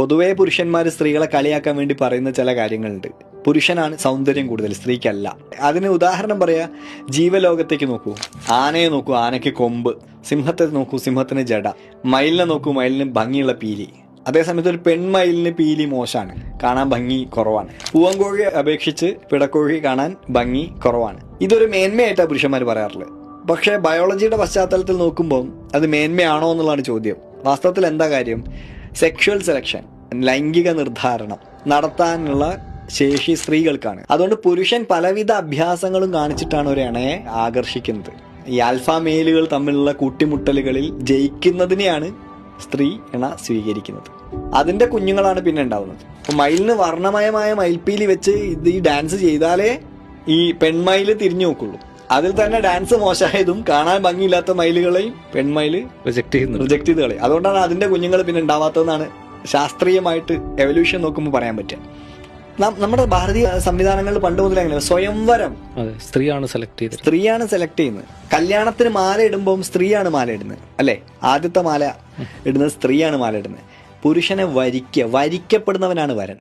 പൊതുവേ പുരുഷന്മാർ സ്ത്രീകളെ കളിയാക്കാൻ വേണ്ടി പറയുന്ന ചില കാര്യങ്ങളുണ്ട്. പുരുഷനാണ് സൗന്ദര്യം കൂടുതൽ സ്ത്രീക്കല്ല. അതിന് ഉദാഹരണം പറയാ ജീവലോകത്തേക്ക് നോക്കൂ. ആനയെ നോക്കൂ ആനയ്ക്ക് കൊമ്പ്. സിംഹത്തെ നോക്കൂ സിംഹത്തിന് ജട. മയിലിനെ നോക്കൂ മയിലിന് ഭംഗിയുള്ള പീലി. അതേസമയത്ത് ഒരു പെൺമയിലിന് പീലി മോശമാണ് കാണാൻ ഭംഗി കുറവാണ്. പൂവൻകോഴിയെ അപേക്ഷിച്ച് പിടക്കോഴി കാണാൻ ഭംഗി കുറവാണ്. ഇതൊരു മേന്മയായിട്ടാണ് പുരുഷന്മാർ പറയാറുള്ളത് പക്ഷേ ബയോളജിയുടെ പശ്ചാത്തലത്തിൽ നോക്കുമ്പോൾ അത് മേന്മയാണോ എന്നുള്ളതാണ് ചോദ്യം. വാസ്തവത്തിൽ എന്താ കാര്യം? സെക്ഷുവൽ സെലക്ഷൻ ലൈംഗിക നിർദ്ധാരണം നടത്താനുള്ള ശേഷി സ്ത്രീകൾക്കാണ്. അതുകൊണ്ട് പുരുഷൻ പലവിധ അഭ്യാസങ്ങളും കാണിച്ചിട്ടാണ് ഒരു ഇണയെ ആകർഷിക്കുന്നത്. ഈ ആൽഫ തമ്മിലുള്ള കൂട്ടിമുട്ടലുകളിൽ ജയിക്കുന്നതിനെയാണ് സ്ത്രീ ഇണ സ്വീകരിക്കുന്നത്. അതിന്റെ കുഞ്ഞുങ്ങളാണ് പിന്നെ ഉണ്ടാവുന്നത്. അപ്പൊ മയിലിന് വർണമയമായ മയിൽപ്പീലി വെച്ച് ഇത് ഈ ഡാൻസ് ചെയ്താലേ ഈ പെൺമയിൽ തിരിഞ്ഞു നോക്കുള്ളൂ. അതിൽ തന്നെ ഡാൻസ് മോശമായതും കാണാൻ ഭംഗിയില്ലാത്ത മയിലുകളെയും പെൺമയിൽ റിജക്ട് ചെയ്യുന്നു റിജക്ട് ചെയ്ത് കളയും. അതുകൊണ്ടാണ് അതിന്റെ കുഞ്ഞുങ്ങൾ പിന്നെ ഉണ്ടാവാത്തതെന്നാണ് ശാസ്ത്രീയമായിട്ട് എവല്യൂഷൻ നോക്കുമ്പോൾ പറയാൻ പറ്റുക. നമ്മുടെ ഭാരതീയ സംവിധാനങ്ങൾ പണ്ട് മുതലേ അങ്ങനെ സ്വയംവരം. സ്ത്രീയാണ് സെലക്ട് ചെയ്യുന്നത് സ്ത്രീയാണ് സെലക്ട് ചെയ്യുന്നത്. കല്യാണത്തിന് മാല ഇടുമ്പോൾ സ്ത്രീയാണ് മാല ഇടുന്നത്. അല്ലെ? ആദ്യത്തെ മാല ഇടുന്നത് സ്ത്രീയാണ് മാല ഇടുന്നത്. പുരുഷനെ വരിക്കുക വരിക്കപ്പെടുന്നവനാണ് വരൻ.